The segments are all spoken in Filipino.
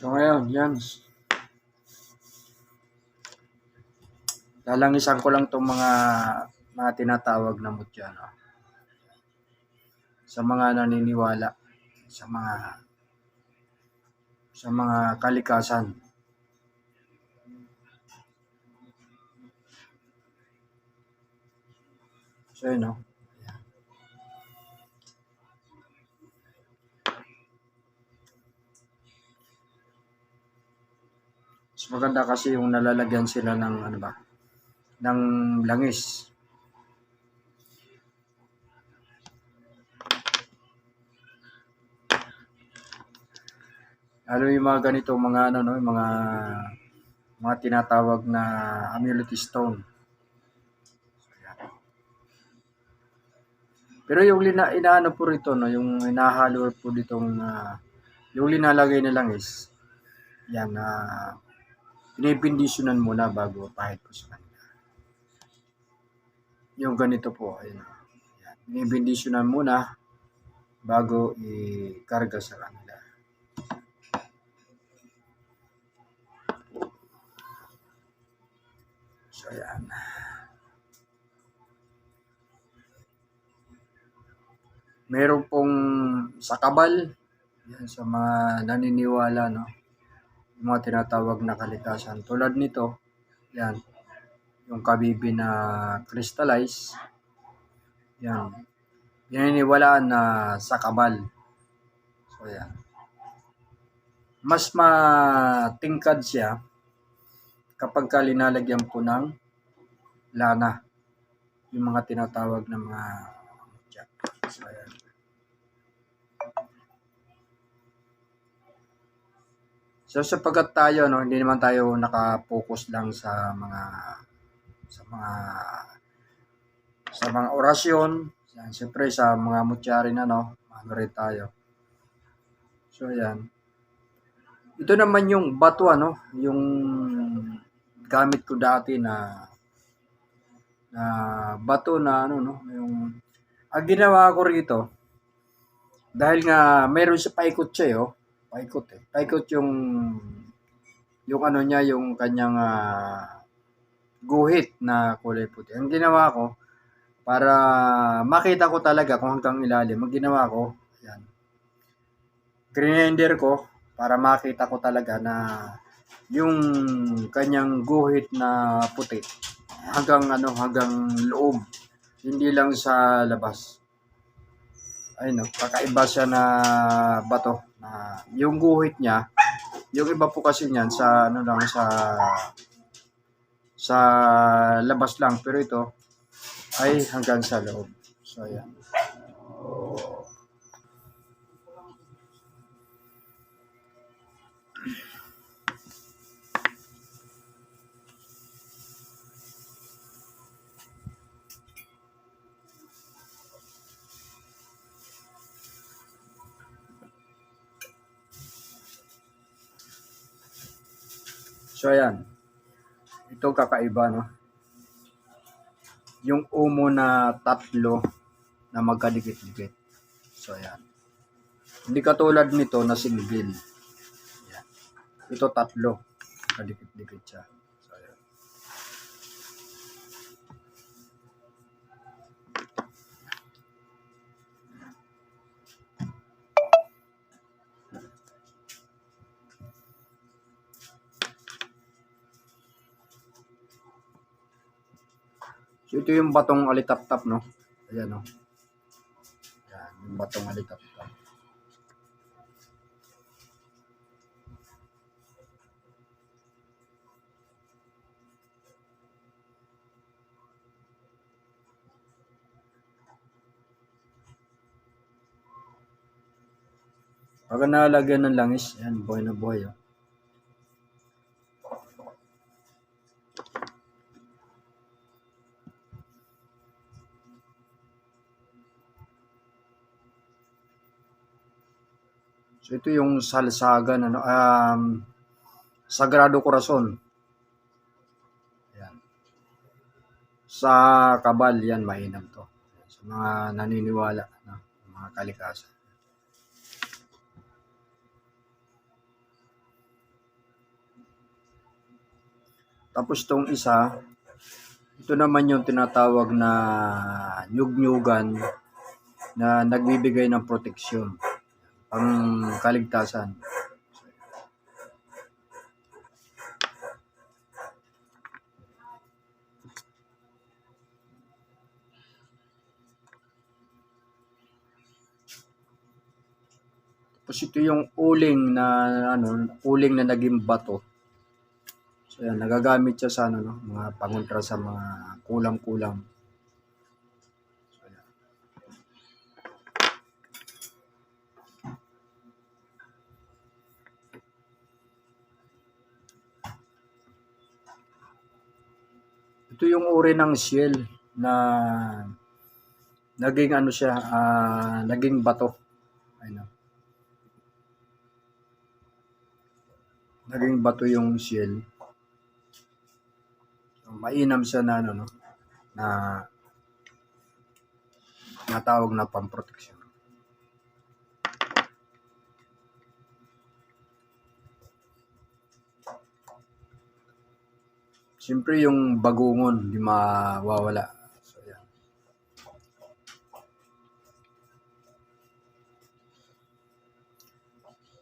So ngayon, yan. Lalangisan ko lang itong mga mga tinatawag na mutya. No? Sa mga naniniwala. Sa mga sa mga kalikasan. So yun, no? Maganda kasi yung nalalagyan sila ng ano ba? ng langis. Ano yung mga ganito, mga ano no, mga mga tinatawag na amulet stone. Pero yung lina, inaano po rito, no, yung inahalo po ditong ah, yung linalagay na langis, yan na uh, pinipindisyonan muna bago pahit po sa kanila. Yung ganito po, ayun. Pinipindisyonan muna bago i-karga sa kanila. So, yan. Meron pong sakabal, yan, sa mga naniniwala, no? Yung mga tinatawag na kalikasan. Tulad nito, yan, yung kabibi na crystallize, yan, pininiwalaan na sakabal. So, yan. Mas matingkad siya kapag ka linalagyan po ng lana. Yung mga tinatawag na mga So, ayan. So sapagkat tayo no, hindi naman tayo naka-focus lang sa mga sa mga sa mga orasyon, yan, siyempre sa mga mutyari na no, ano rin tayo. So yan. Ito naman yung bato ano, yung gamit ko dati na na bato na ano no, yung ang ginawa ko rito dahil nga meron siya paikot siya, eh, oh paikot eh. Paikot yung yung ano niya, yung kanyang uh, guhit na kulay puti. Ang ginawa ko, para makita ko talaga kung hanggang ilalim, ang ginawa ko, yan. Grinder ko, para makita ko talaga na yung kanyang guhit na puti hanggang ano hanggang loob hindi lang sa labas ay no kakaiba siya na bato na yung guhit niya, yung iba po kasi niyan sa ano lang sa sa labas lang pero ito ay hanggang sa loob. So ayan. So, ayan. Ito kakaiba, no? Yung umo na tatlo na magkadikit-dikit. So, ayan. Hindi katulad nito na single. Ayan. Ito tatlo. Kadikit-dikit siya. So, ito yung batong alitap-tap, no? Ayan, no? Ayan, yung batong alitap-tap. Pag nalagyan ng langis, yan, buhay na buhay, oh. So ito yung salsagan ano um Sagrado Corazon. Yan. Sa Kabal yan mainam to. Sa mga naniniwala na mga kalikasan. Tapos tong isa, ito naman yung tinatawag na nyugnyugan na nagbibigay ng proteksyon pang kaligtasan. Tapos ito yung uling na ano, uling na naging bato. So yan, nagagamit siya sa ano, no, mga pangontra sa mga kulam-kulam. Ito yung uri ng shell na naging ano siya, ah, naging bato. Ayun. Naging bato yung shell. So, mainam siya na ano no, na natawag na pamproteksyon. Siyempre yung bagungon, di mawawala. So, yan.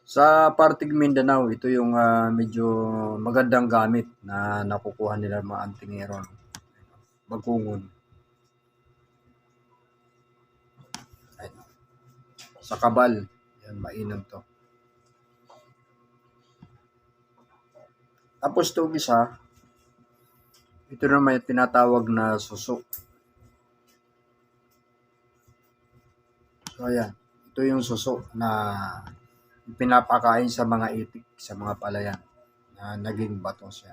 Sa Partig Mindanao, ito yung ah, medyo magandang gamit na nakukuha nila mga antingero. no? Bagungon. Ayun. Sa kabal, yan, mainam to. Tapos itong isa, ito naman yung tinatawag na suso. So, ayan. Ito yung suso na pinapakain sa mga itik, sa mga palayan na naging bato siya.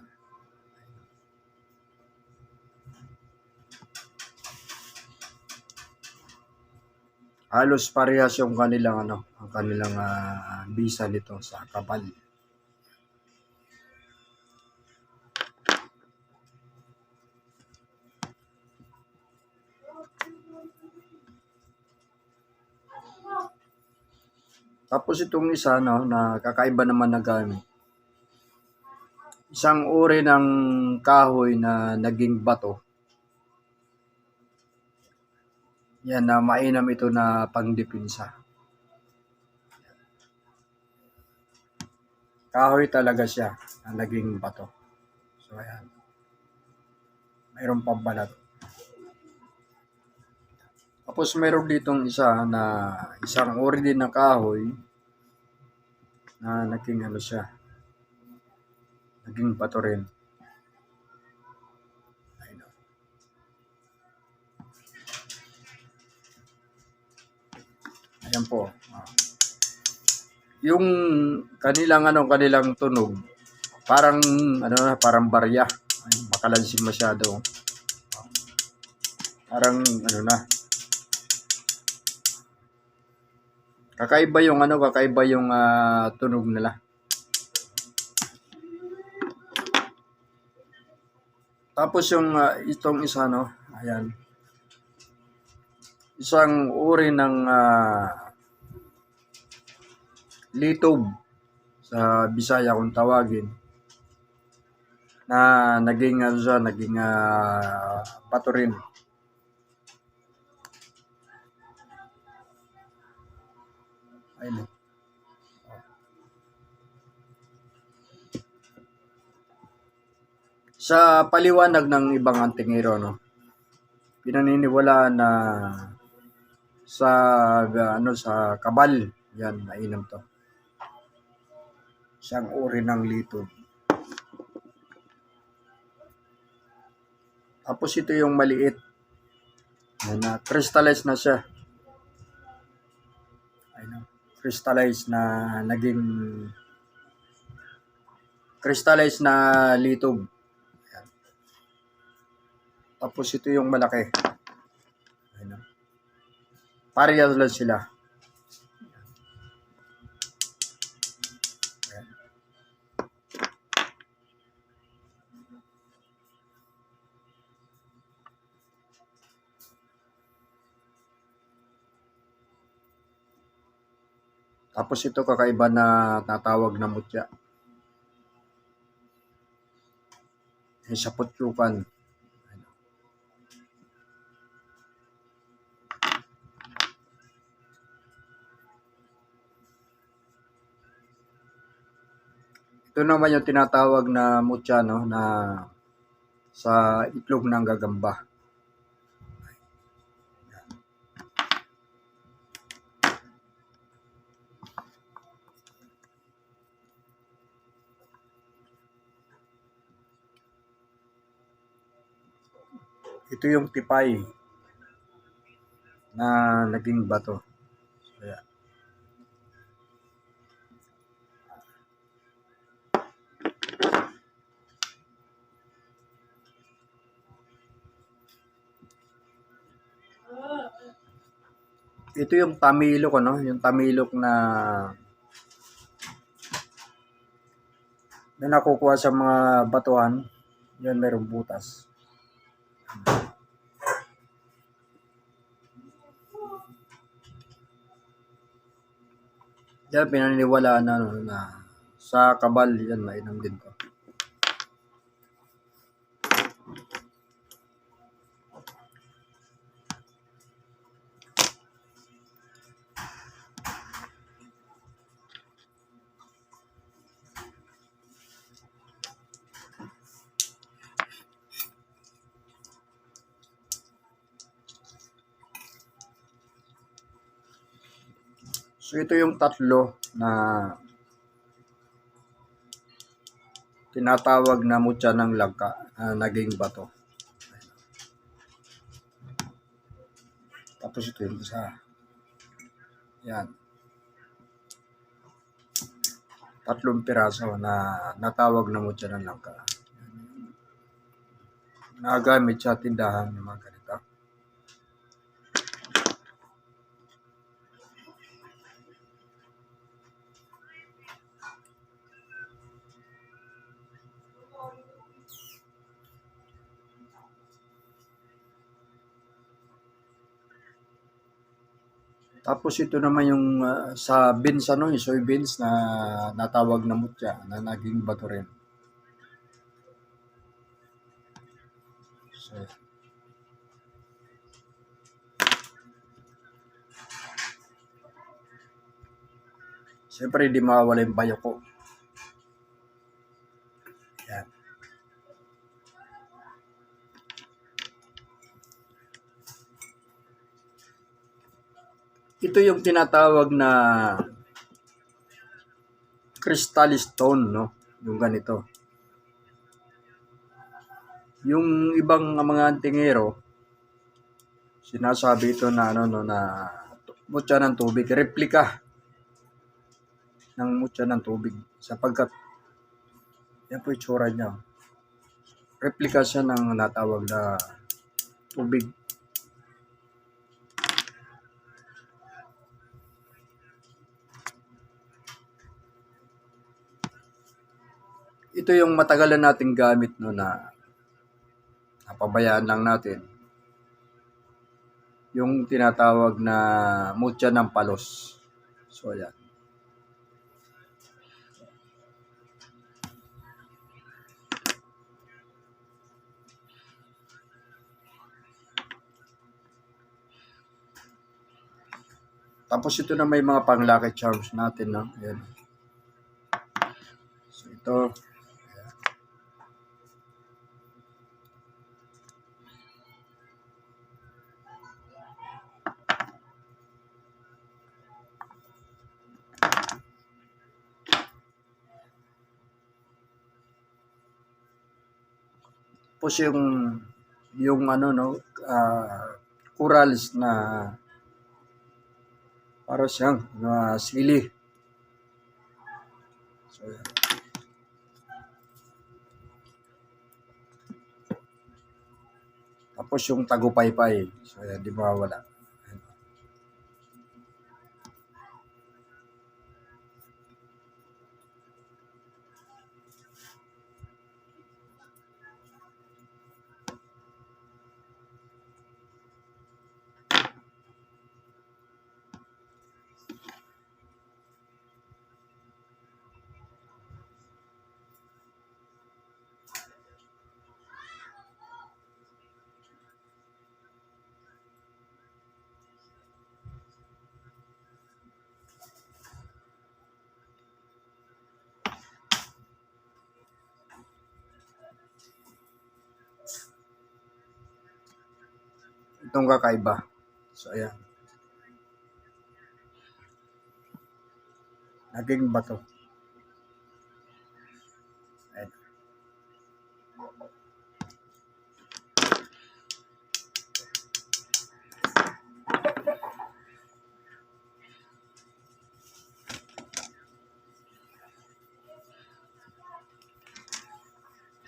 Halos parehas yung kanilang ano, ang kanilang ah, bisa nito sa kapal. Tapos itong isa no, na kakaiba naman na gamit. Isang uri ng kahoy na naging bato. Yan na mainam ito na pangdipinsa. Kahoy talaga siya na naging bato. So ayan. Mayroon pang balat. Tapos meron ditong isa na isang uri din ng kahoy na naging ano siya. Naging bato rin. Ayan po. Yung kanilang ano, kanilang tunog, parang ano na, parang barya. Ay, makalansing masyado. Parang ano na, Kakaiba yung ano, kakaiba yung ah, tunog nila. Tapos yung ah, itong isa no, ayan. Isang uri ng ah, litob sa Bisaya kung tawagin na naging ano siya, naging uh, pato Ayun. Sa paliwanag ng ibang antingero, no, pinaniniwala na sa ano sa kabal, yan mainam to. Siyang uri ng lito. Tapos ito yung maliit. Na, crystallized na siya. Ayun crystallized na naging crystallized na litob. Tapos ito yung malaki. Ayan. Parehas lang sila. Tapos ito kakaiba na natawag na mutya. eh, sa putyukan. Ito naman yung tinatawag na mutya, no, na sa itlog ng gagamba. Ito yung tipay na naging bato. Kaya, ito yung tamilok, ano? Yung tamilok na na nakukuha sa mga batuhan. Yan, merong butas. Yan, pinaniniwalaan na, ano, na sa kabal, yan, mainam din to. So ito yung tatlo na tinatawag na mutya ng langka na naging bato. Tapos ito yung isa. Yan. Tatlong piraso na natawag na mutya ng langka. Nagamit sa tindahan ng mga Tapos ito naman yung ah, sa beans ano, yung soybeans na natawag na mutya na naging bato rin. So, Siyempre, hindi mawawala yung bayo ko. Ito yung tinatawag na crystal stone, no? Yung ganito. Yung ibang mga antingero, sinasabi ito na ano no na mutya ng tubig, replika ng mutya ng tubig sapagkat yan po yung tsura niya. Replika siya ng natawag na tubig. Ito yung matagal na nating gamit no na napabayaan lang natin. Yung tinatawag na mutya ng palos. So, yan. Tapos ito na may mga pang lucky charms natin, no? Ayan. So ito, tapos yung yung ano no ah, corals na para siyang na sili. So, yan. Tapos yung tagupaypay. So, yan, di mawawala. Ayan. Tatlong kakaiba. So, ayan. Naging bato. Ayan.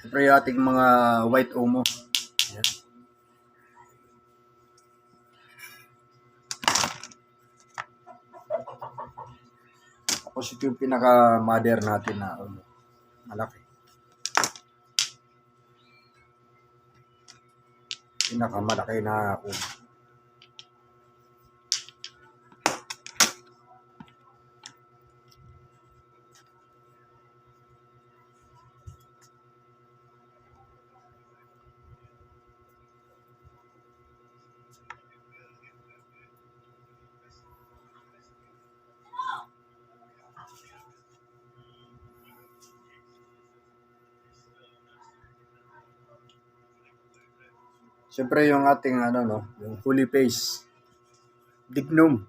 Siyempre yung ating mga white omo. Tapos ito yung pinaka-mother natin na omo. Malaki. Pinaka-malaki na omo. Siyempre yung ating ano no, yung holy face. Dignum.